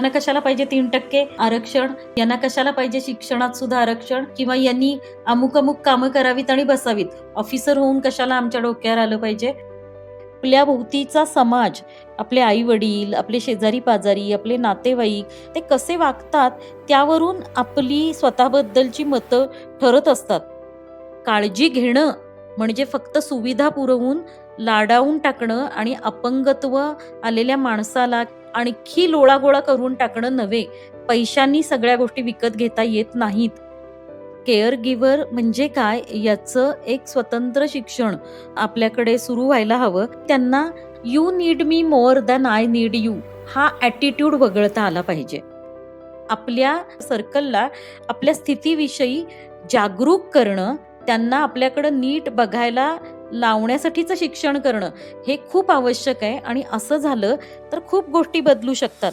यांना कशाला पाहिजे तीन टक्के आरक्षण? यांना कशाला पाहिजे शिक्षणात सुद्धा आरक्षण? किंवा यांनी अमुक अमुक कामं करावीत आणि बसावीत? ऑफिसर होऊन कशाला आमच्या डोक्यावर आलं पाहिजे? आपल्या भोवतीचा समाज आपले आई वडील आपले शेजारी पाजारी आपले नातेवाईक ते कसे वागतात त्यावरून आपली स्वतःबद्दलची मतं ठरत असतात. काळजी घेणं म्हणजे फक्त सुविधा पुरवून लाडावून टाकणं आणि अपंगत्व आलेल्या माणसाला आणखी लोळागोळा करून टाकणं नव्हे. पैशांनी सगळ्या गोष्टी विकत घेता येत नाहीत. केअर गिव्हर म्हणजे काय? याचं एक स्वतंत्र शिक्षण आपल्याकडे सुरू व्हायला हवं. त्यांना you need me more than I need you. हा ॲटिट्यूड वगळता आला पाहिजे. आपल्या सर्कलला आपल्या स्थितीविषयी जागरूक करणं त्यांना आपल्याकडं नीट बघायला लावण्यासाठीचं शिक्षण करणं हे खूप आवश्यक आहे आणि असं झालं तर खूप गोष्टी बदलू शकतात.